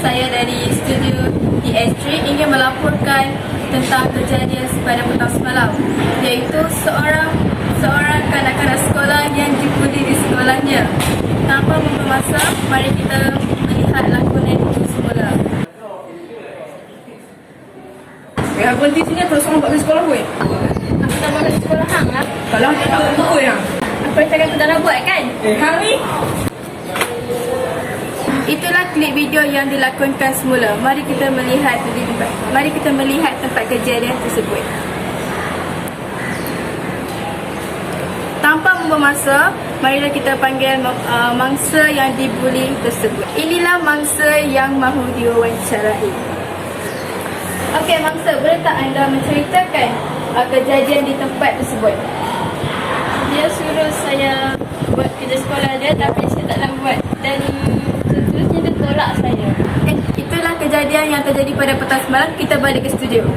saya dari studio DS3 ingin melaporkan tentang kejadian pada petang semalam iaitu seorang seorang kanak-kanak sekolah yang dibuli di sekolahnya. Tanpa membuang masa, mari kita melihat lakonan itu semula. Eh, apa nanti sini terus orang buat sekolah? Aku tak mahu sekolah hang lah. Kalau tak tak buat yang. Apa yang takkan aku dah nak buat kan? Eh, hang ni? Klip video yang dilakonkan semula. Mari kita melihat di tempat. Mari kita melihat tempat kejadian tersebut. Tanpa membuang masa, marilah kita panggil uh, mangsa yang dibuli tersebut. Inilah mangsa yang mahu diwawancarai. Okey, mangsa, boleh tak anda menceritakan uh, kejadian di tempat tersebut? Dia suruh saya buat kerja sekolah dia tapi saya tak nak buat dan seterusnya dia tolak saya. Eh, itulah kejadian yang terjadi pada petang semalam. Kita balik ke studio.